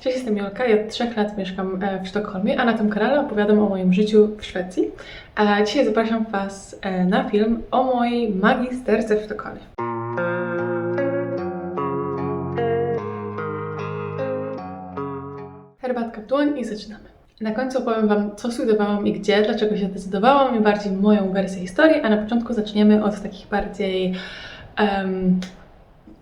Cześć, jestem Jolka. Ja od trzech lat mieszkam e, w Sztokholmie, a na tym kanale opowiadam o moim życiu w Szwecji. A dzisiaj zapraszam Was e, na film o mojej magisterce w Sztokholmie. Herbatka w dłoń i zaczynamy. Na końcu opowiem Wam, co studiowałam i gdzie, dlaczego się zdecydowałam i bardziej moją wersję historii, a na początku zaczniemy od takich bardziej em,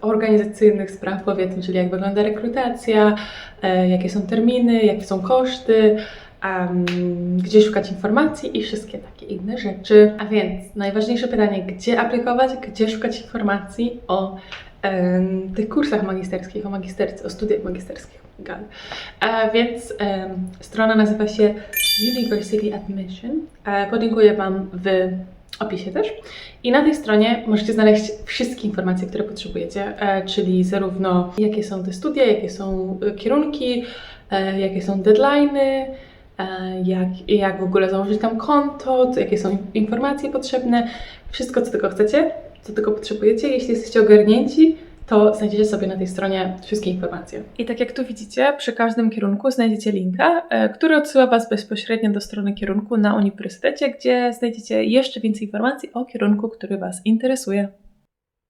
organizacyjnych spraw, powiedzmy, czyli jak wygląda rekrutacja, e, jakie są terminy, jakie są koszty, gdzie szukać informacji i wszystkie takie inne rzeczy. A więc najważniejsze pytanie, gdzie aplikować, gdzie szukać informacji o tych kursach magisterskich, o magisterce, o studiach magisterskich. Gal. E, więc em, strona nazywa się University Admission. E, podlinkuję Wam w opisie też. I na tej stronie możecie znaleźć wszystkie informacje, które potrzebujecie, e, czyli zarówno jakie są te studia, jakie są e, kierunki, e, jakie są deadlines, e, jak, jak w ogóle założyć tam konto, to jakie są informacje potrzebne, wszystko co tylko chcecie, co tylko potrzebujecie. Jeśli jesteście ogarnięci, to znajdziecie sobie na tej stronie wszystkie informacje. I tak jak tu widzicie, przy każdym kierunku znajdziecie linka, e, który odsyła Was bezpośrednio do strony kierunku na uniwersytecie, gdzie znajdziecie jeszcze więcej informacji o kierunku, który Was interesuje.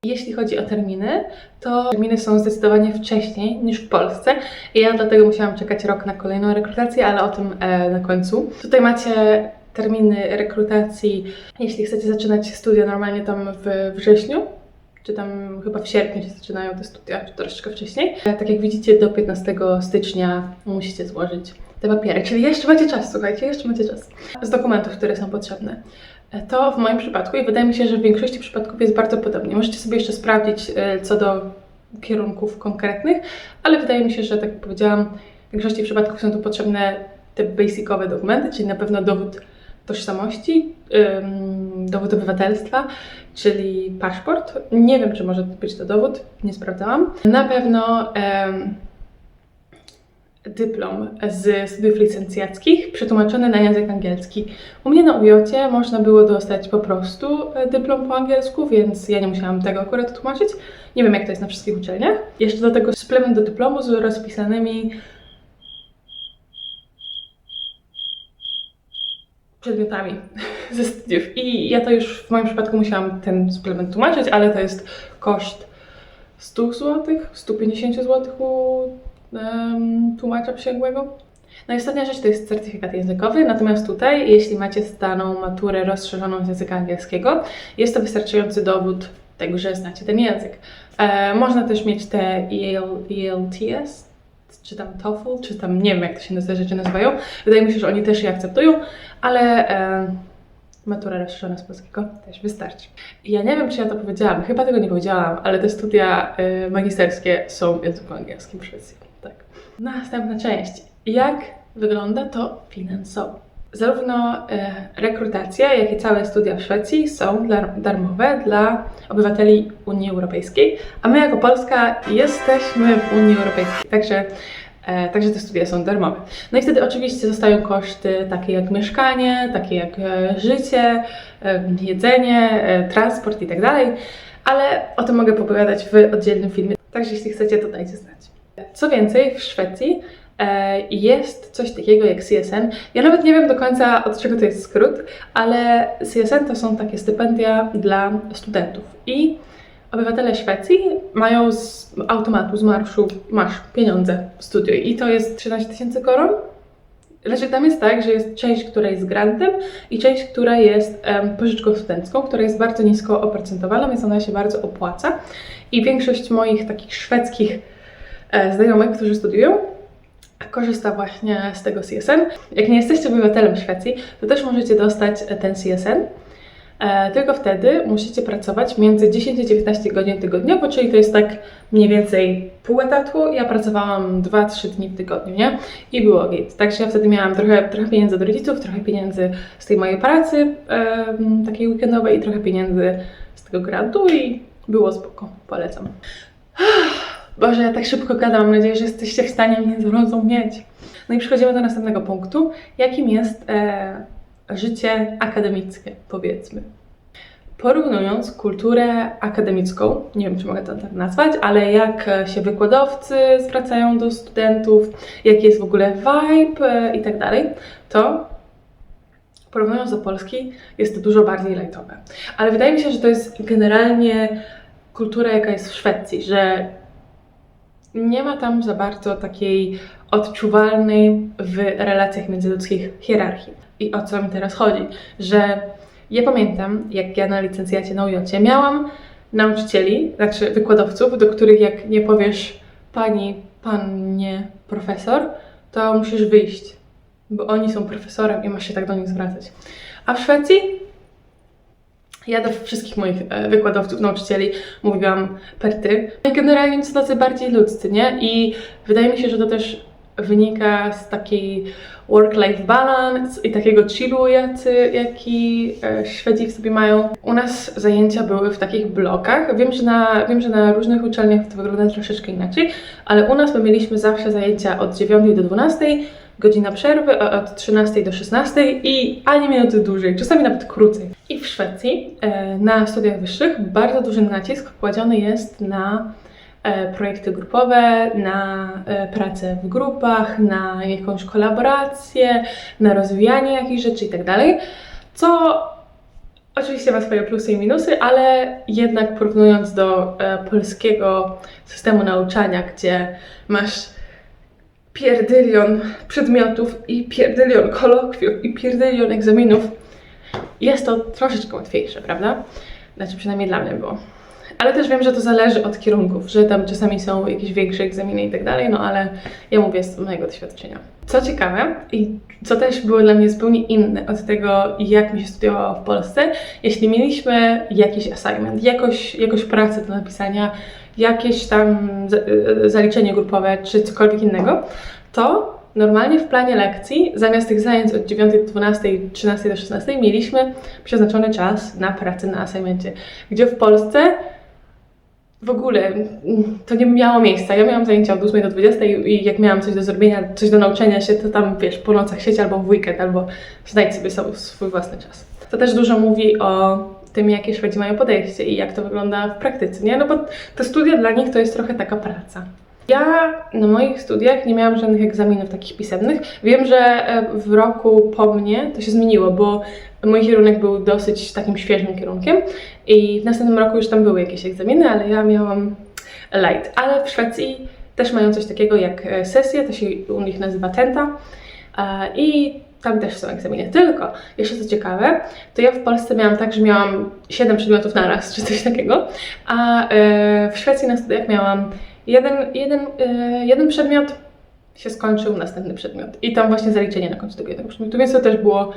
Jeśli chodzi o terminy, to terminy są zdecydowanie wcześniej niż w Polsce i ja dlatego musiałam czekać rok na kolejną rekrutację, ale o tym e, na końcu. Tutaj macie terminy rekrutacji, jeśli chcecie zaczynać studia normalnie tam w wrześniu, czy tam chyba w sierpniu się zaczynają te studia, czy troszeczkę wcześniej. E, Tak jak widzicie, do 15 stycznia musicie złożyć te papiery, czyli jeszcze macie czas, słuchajcie, jeszcze macie czas. Z dokumentów, które są potrzebne. E, To w moim przypadku i wydaje mi się, że w większości przypadków jest bardzo podobnie. Możecie sobie jeszcze sprawdzić e, co do kierunków konkretnych, ale wydaje mi się, że tak jak powiedziałam, w większości przypadków są tu potrzebne te basicowe dokumenty, czyli na pewno dowód tożsamości, dowód obywatelstwa, czyli paszport. Nie wiem, czy może być to dowód, nie sprawdzałam. Na pewno dyplom z studiów licencjackich przetłumaczony na język angielski. U mnie na UJ można było dostać po prostu e, dyplom po angielsku, więc ja nie musiałam tego akurat tłumaczyć. Nie wiem, jak to jest na wszystkich uczelniach. Jeszcze do tego suplement do dyplomu z rozpisanymi przedmiotami ze studiów. I ja to już w moim przypadku musiałam ten suplement tłumaczyć, ale to jest koszt 100 zł, 150 zł u em, tłumacza przysięgłego. No i ostatnia rzecz to jest certyfikat językowy, natomiast tutaj, jeśli macie staną maturę rozszerzoną z języka angielskiego, jest to wystarczający dowód tego, że znacie ten język. E, można też mieć te EL, ELTS, czy tam TOEFL, czy tam nie wiem jak to się te rzeczy nazywają. Wydaje mi się, że oni też je akceptują, ale e, matura rozszerzona z polskiego też wystarczy. I ja nie wiem, czy ja to powiedziałam, chyba tego nie powiedziałam, ale te studia e, magisterskie są w języku angielskim w Szwecji. Tak. Następna część. Jak wygląda to finansowo? Zarówno e, rekrutacja, jak i całe studia w Szwecji są darmowe dla obywateli Unii Europejskiej, a my jako Polska jesteśmy w Unii Europejskiej, także, e, także te studia są darmowe. No i wtedy oczywiście zostają koszty takie jak mieszkanie, takie jak e, życie, jedzenie, transport i tak dalej, ale o tym mogę popowiadać w oddzielnym filmie, także jeśli chcecie, to dajcie znać. Co więcej, w Szwecji jest coś takiego jak CSN. Ja nawet nie wiem do końca od czego to jest skrót, ale CSN to są takie stypendia dla studentów. I obywatele Szwecji mają z automatu, z marszu, masz pieniądze w studiu i to jest 13 tysięcy koron. Lecz tam jest tak, że jest część, która jest grantem i część, która jest em, pożyczką studencką, która jest bardzo nisko oprocentowana, więc ona się bardzo opłaca. I większość moich takich szwedzkich e, znajomych, którzy studiują, korzysta właśnie z tego CSN. Jak nie jesteście obywatelem Szwecji, to też możecie dostać ten CSN. E, tylko wtedy musicie pracować między 10 a 19 godzin tygodniowo, czyli to jest tak mniej więcej pół etatu. Ja pracowałam 2-3 dni w tygodniu, nie? I było git. Także ja wtedy miałam trochę, trochę pieniędzy od rodziców, trochę pieniędzy z tej mojej pracy takiej weekendowej i trochę pieniędzy z tego grantu i było spoko. Polecam. Boże, ja tak szybko gadam, mam nadzieję, że jesteście w stanie mnie zrozumieć. No i przechodzimy do następnego punktu, jakim jest e, życie akademickie, powiedzmy. porównując kulturę akademicką, nie wiem czy mogę to tak nazwać, ale jak się wykładowcy zwracają do studentów, jaki jest w ogóle vibe e, i tak dalej, to porównując do Polski jest to dużo bardziej lightowe. Ale wydaje mi się, że to jest generalnie kultura, jaka jest w Szwecji, że nie ma tam za bardzo takiej odczuwalnej w relacjach międzyludzkich hierarchii. I o co mi teraz chodzi? Że ja pamiętam, jak ja na licencjacie na UJ miałam nauczycieli, znaczy wykładowców, do których jak nie powiesz pani, panie, profesor, to musisz wyjść, bo oni są profesorem i masz się tak do nich zwracać. A w Szwecji ja do wszystkich moich e, wykładowców, nauczycieli mówiłam per ty. No i generalnie są tacy bardziej ludzcy, nie? I wydaje mi się, że to też wynika z takiej work-life balance i takiego chillu, jacy, jaki e, Szwedzi w sobie mają. U nas zajęcia były w takich blokach. Wiem, że na, wiem, że na różnych uczelniach to wygląda troszeczkę inaczej, ale u nas my mieliśmy zawsze zajęcia od 9 do 12, godzina przerwy od 13 do 16 i ani minuty dłużej, czasami nawet krócej. I w Szwecji e, na studiach wyższych bardzo duży nacisk kładziony jest na e, projekty grupowe, na e, pracę w grupach, na jakąś kolaborację, na rozwijanie jakichś rzeczy itd. Co oczywiście ma swoje plusy i minusy, ale jednak porównując do polskiego systemu nauczania, gdzie masz pierdylion przedmiotów i pierdylion kolokwiów i pierdylion egzaminów, jest to troszeczkę łatwiejsze, prawda? Znaczy przynajmniej dla mnie było. Ale też wiem, że to zależy od kierunków, że tam czasami są jakieś większe egzaminy i tak dalej, no ale ja mówię z mojego doświadczenia. Co ciekawe i co też było dla mnie zupełnie inne od tego, jak mi się studiowało w Polsce, jeśli mieliśmy jakiś assignment, jakoś, jakąś pracę do napisania, jakieś tam za- y, zaliczenie grupowe czy cokolwiek innego, to normalnie w planie lekcji zamiast tych zajęć od 9 do 12, 13 do 16 mieliśmy przeznaczony czas na pracę na assignmencie, gdzie w Polsce w ogóle mm, to nie miało miejsca. Ja miałam zajęcia od 8 do 20 i jak miałam coś do zrobienia, coś do nauczenia się, to tam wiesz, po nocach sieć albo w weekend, albo znajdź sobie swój własny czas. To też dużo mówi o tym, jakie Szwedzi mają podejście i jak to wygląda w praktyce, nie? No bo te studia dla nich to jest trochę taka praca. Ja na moich studiach nie miałam żadnych egzaminów takich pisemnych. Wiem, że e, w roku po mnie to się zmieniło, bo mój kierunek był dosyć takim świeżym kierunkiem i w następnym roku już tam były jakieś egzaminy, ale ja miałam light. Ale w Szwecji też mają coś takiego jak e, sesje, to się u nich nazywa tenta e, i tam też są egzaminy. Tylko, jeszcze co ciekawe, to ja w Polsce miałam tak, że miałam 7 przedmiotów na raz, czy coś takiego, a e, w Szwecji na studiach miałam jeden, jeden, e, jeden przedmiot się skończył, następny przedmiot. I tam właśnie zaliczenie na końcu tego jednego przedmiotu, więc to też było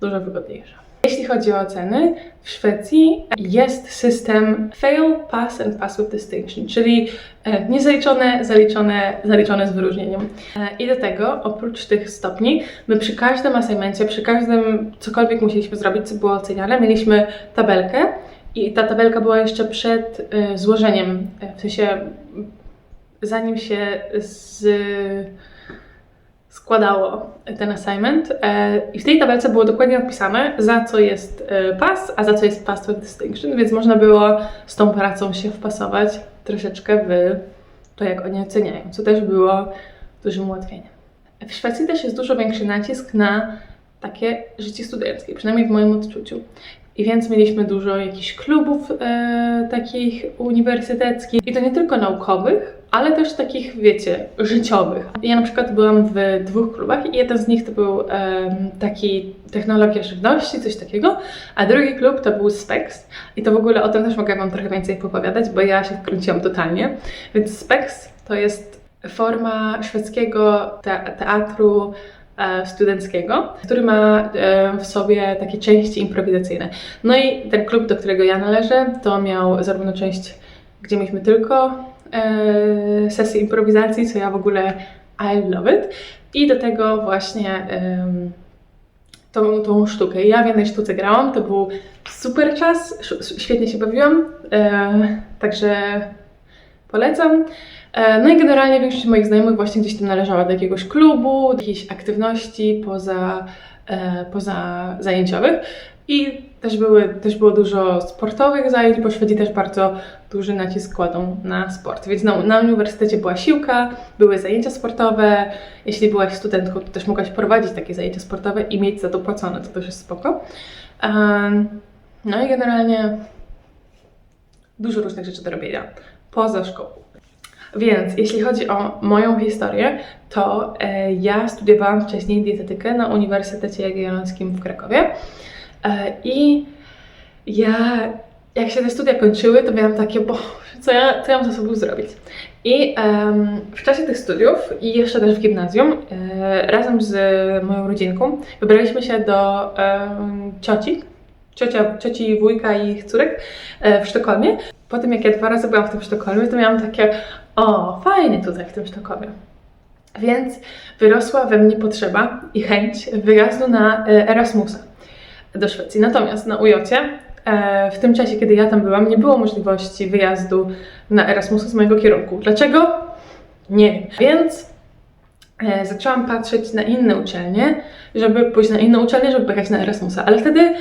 dużo wygodniejsze. Jeśli chodzi o oceny, w Szwecji jest system fail, pass and pass with distinction, czyli e, niezaliczone, zaliczone, zaliczone z wyróżnieniem. E, I do tego, oprócz tych stopni, my przy każdym assignmencie, przy każdym cokolwiek musieliśmy zrobić, co było oceniane, mieliśmy tabelkę i ta tabelka była jeszcze przed e, złożeniem, w sensie zanim się z składało ten assignment e, i w tej tabelce było dokładnie napisane, za co jest e, pass, a za co jest pass with distinction, więc można było z tą pracą się wpasować troszeczkę w to, jak oni oceniają, co też było dużym ułatwieniem. W Szwecji też jest dużo większy nacisk na takie życie studenckie, przynajmniej w moim odczuciu. I więc mieliśmy dużo jakichś klubów e, takich uniwersyteckich i to nie tylko naukowych, ale też takich, wiecie, życiowych. Ja na przykład byłam w dwóch klubach i jeden z nich to był em, taki technologia żywności, coś takiego, a drugi klub to był SPEX i to w ogóle o tym też mogę Wam trochę więcej opowiadać, bo ja się wkręciłam totalnie. Więc SPEX to jest forma szwedzkiego te- teatru e, studenckiego, który ma e, w sobie takie części improwizacyjne. No i ten klub, do którego ja należę, to miał zarówno część, gdzie mieliśmy tylko e, sesję improwizacji, co ja w ogóle I love it, i do tego właśnie tą, tą sztukę. Ja w jednej sztuce grałam, to był super czas, świetnie się bawiłam, e, także polecam. E, No i generalnie większość moich znajomych właśnie gdzieś tam należała do jakiegoś klubu, do jakiejś aktywności poza, e, poza zajęciowych. I też, były, też było dużo sportowych zajęć, bo Szwedzi też bardzo duży nacisk kładą na sport. Więc na, na uniwersytecie była siłka, były zajęcia sportowe. Jeśli byłaś studentką, to też mogłaś prowadzić takie zajęcia sportowe i mieć za to płacone, to też jest spoko. Em, no i generalnie dużo różnych rzeczy do robienia poza szkołą. Więc jeśli chodzi o moją historię, to e, ja studiowałam wcześniej dietetykę na Uniwersytecie Jagiellońskim w Krakowie. E, I ja, jak się te studia kończyły, to miałam takie, bo co ja, co ja mam ze sobą zrobić? I w czasie tych studiów i jeszcze też w gimnazjum, e, razem z moją rodzinką, wybraliśmy się do em, cioci, ciocia, cioci, wujka i ich córek e, w Sztokholmie. Po tym, jak ja dwa razy byłam w tym Sztokholmie, to miałam takie, o, fajnie tutaj w tym Sztokholmie. Więc wyrosła we mnie potrzeba i chęć wyjazdu na e, Erasmusa do Szwecji. Natomiast na UJOcie e, w tym czasie, kiedy ja tam byłam, nie było możliwości wyjazdu na Erasmusa z mojego kierunku. Dlaczego? Nie wiem. Więc e, zaczęłam patrzeć na inne uczelnie, żeby pójść na inną uczelnię, żeby pojechać na Erasmusa. Ale wtedy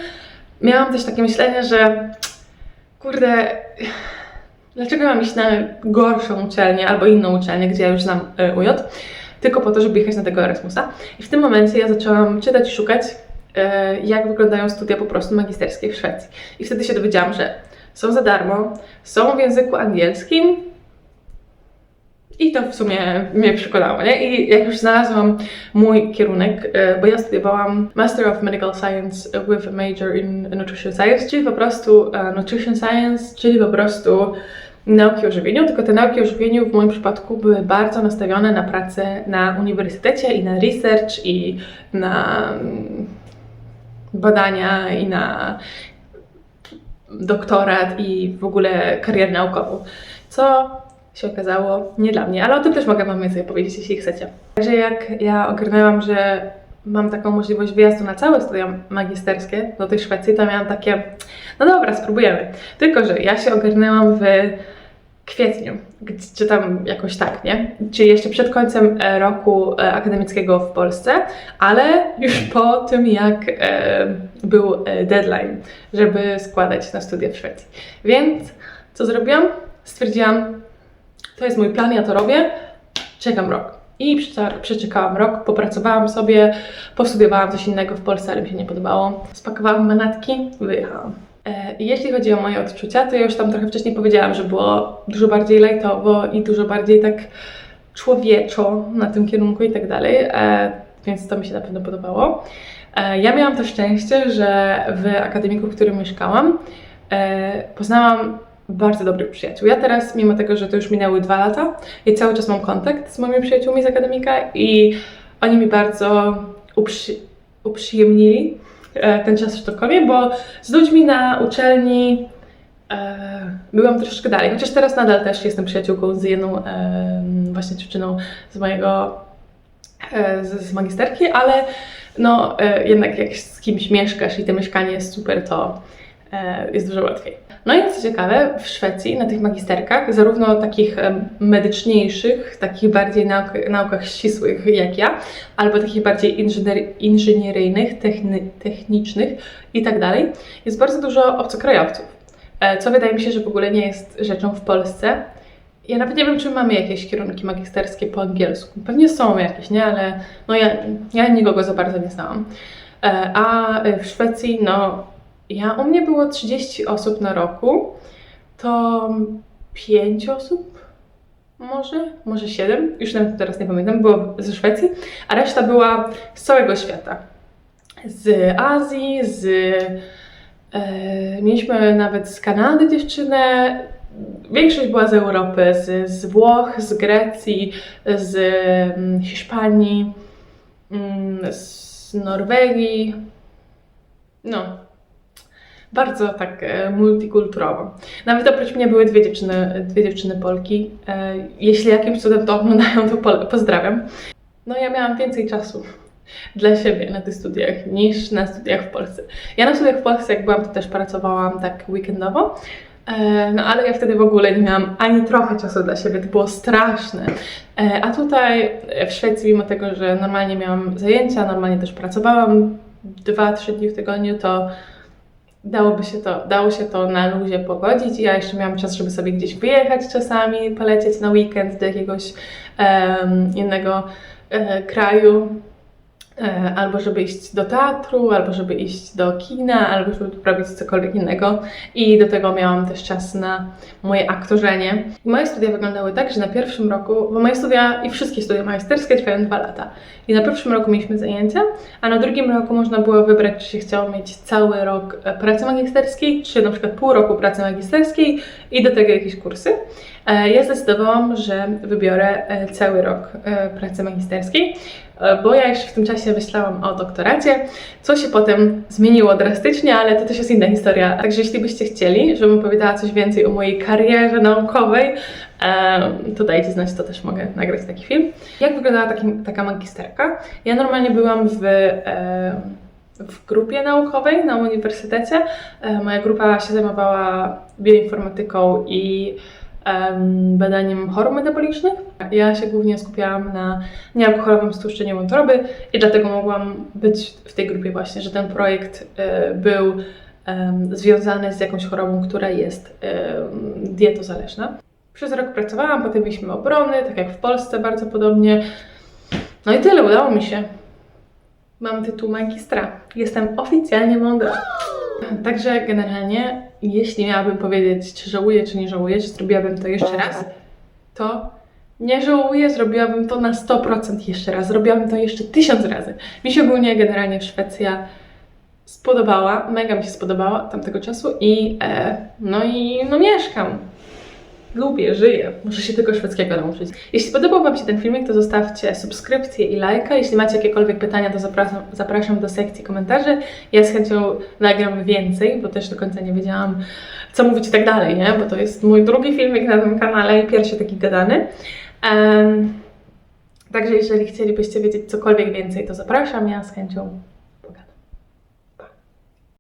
miałam też takie myślenie, że kurde, dlaczego mam iść na gorszą uczelnię albo inną uczelnię, gdzie ja już znam e, UJ, tylko po to, żeby jechać na tego Erasmusa. I w tym momencie ja zaczęłam czytać i szukać, e, jak wyglądają studia po prostu magisterskie w Szwecji. I wtedy się dowiedziałam, że są za darmo, są w języku angielskim, i to w sumie mnie przekonało, nie? I jak już znalazłam mój kierunek, e, bo ja studiowałam Master of Medical Science with a major in Nutrition Science, czyli po prostu e, Nutrition Science, czyli po prostu nauki o żywieniu, tylko te nauki o żywieniu w moim przypadku były bardzo nastawione na pracę na uniwersytecie i na research i na mm, badania i na doktorat i w ogóle karierę naukową, co się okazało nie dla mnie, ale o tym też mogę Wam więcej powiedzieć, jeśli chcecie. Także jak ja ogarnęłam, że mam taką możliwość wyjazdu na całe studia magisterskie do tej Szwecji, to miałam takie, no dobra, spróbujemy. Tylko, że ja się ogarnęłam w kwietniu, czy tam jakoś tak, nie? Czyli jeszcze przed końcem e, roku e, akademickiego w Polsce, ale już po tym, jak e, był deadline, żeby składać na studia w Szwecji. Więc co zrobiłam? Stwierdziłam, to jest mój plan, ja to robię, czekam rok. I przeczekałam rok, popracowałam sobie, postudiowałam coś innego w Polsce, ale mi się nie podobało. Spakowałam manatki, wyjechałam. E, Jeśli chodzi o moje odczucia, to ja już tam trochę wcześniej powiedziałam, że było dużo bardziej lajtowo i dużo bardziej tak człowieczo na tym kierunku i tak dalej, e, więc to mi się na pewno podobało. E, Ja miałam to szczęście, że w akademiku, w którym mieszkałam, poznałam bardzo dobrych przyjaciół. Ja teraz, mimo tego, że to już minęły dwa lata, i cały czas mam kontakt z moimi przyjaciółmi z akademika i oni mi bardzo uprzy, uprzyjemnili e, ten czas w Sztokholmie, bo z ludźmi na uczelni e, byłam troszeczkę dalej, chociaż teraz nadal też jestem przyjaciółką z jedną e, właśnie dziewczyną z mojego e, z, magisterki, ale no e, jednak jak z kimś mieszkasz i to mieszkanie jest super, to jest dużo łatwiej. No i co ciekawe, w Szwecji na tych magisterkach, zarówno takich medyczniejszych, takich bardziej nauk, naukach ścisłych jak ja, albo takich bardziej inżynier, inżynieryjnych, techny, technicznych i tak dalej, jest bardzo dużo obcokrajowców. E, Co wydaje mi się, że w ogóle nie jest rzeczą w Polsce. Ja nawet nie wiem, czy mamy jakieś kierunki magisterskie po angielsku. Pewnie są jakieś, nie? Ale no ja, ja nikogo za bardzo nie znałam. E, A w Szwecji, no, ja u mnie było 30 osób na roku, to 5 osób, może, może 7, już nawet teraz nie pamiętam, było ze Szwecji, a reszta była z całego świata. Z Azji, z. E, mieliśmy nawet z Kanady dziewczynę. Większość była z Europy, z, z Włoch, z Grecji, z mm, Hiszpanii, mm, z Norwegii. No, bardzo tak e, multikulturowo. Nawet oprócz mnie były dwie dziewczyny, dwie dziewczyny Polki. E, jeśli jakimś cudem to oglądają, to pozdrawiam. No ja miałam więcej czasu dla siebie na tych studiach niż na studiach w Polsce. Ja na studiach w Polsce, jak byłam, to też pracowałam tak weekendowo. E, No ale ja wtedy w ogóle nie miałam ani trochę czasu dla siebie, to było straszne. A tutaj w Szwecji, mimo tego, że normalnie miałam zajęcia, normalnie też pracowałam dwa, trzy dni w tygodniu, to dałoby się to, dało się to na luzie pogodzić. Ja jeszcze miałam czas, żeby sobie gdzieś wyjechać czasami, polecieć na weekend do jakiegoś em, innego e, kraju, albo żeby iść do teatru, albo żeby iść do kina, albo żeby robić cokolwiek innego i do tego miałam też czas na moje aktorzenie. I moje studia wyglądały tak, że na pierwszym roku, bo moje studia i wszystkie studia magisterskie trwają dwa lata i na pierwszym roku mieliśmy zajęcia, a na drugim roku można było wybrać, czy się chciało mieć cały rok e, pracy magisterskiej, czy na przykład pół roku pracy magisterskiej i do tego jakieś kursy. E, Ja zdecydowałam, że wybiorę e, cały rok e, pracy magisterskiej, bo ja jeszcze w tym czasie myślałam o doktoracie, co się potem zmieniło drastycznie, ale to też jest inna historia. Także jeśli byście chcieli, żebym powiedziała coś więcej o mojej karierze naukowej, to dajcie znać, to też mogę nagrać taki film. Jak wyglądała taki, taka magisterka? Ja normalnie byłam w... w grupie naukowej na uniwersytecie. Moja grupa się zajmowała bioinformatyką i badaniem chorób metabolicznych. Ja się głównie skupiałam na niealkoholowym stłuszczeniu wątroby i dlatego mogłam być w tej grupie właśnie, że ten projekt e, był związany z jakąś chorobą, która jest dietozależna. Przez rok pracowałam, potem mieliśmy obrony, tak jak w Polsce bardzo podobnie. No i tyle, udało mi się. Mam tytuł magistra. Jestem oficjalnie mądra. Także generalnie, jeśli miałabym powiedzieć, czy żałuję, czy nie żałuję, czy zrobiłabym to jeszcze raz, to nie żałuję, zrobiłabym to na 100% jeszcze raz. Zrobiłabym to jeszcze tysiąc razy. Mi się ogólnie generalnie Szwecja spodobała, mega mi się spodobała od tamtego czasu i e, no i no mieszkam. Lubię, żyję. Muszę się tylko szwedzkiego nauczyć. Jeśli podobał Wam się ten filmik, to zostawcie subskrypcję i lajka. Jeśli macie jakiekolwiek pytania, to zapraszam, zapraszam do sekcji komentarzy. Ja z chęcią nagram więcej, bo też do końca nie wiedziałam, co mówić i tak dalej, nie? Bo to jest mój drugi filmik na tym kanale i pierwszy taki gadany. Em, także jeżeli chcielibyście wiedzieć cokolwiek więcej, to zapraszam. Ja z chęcią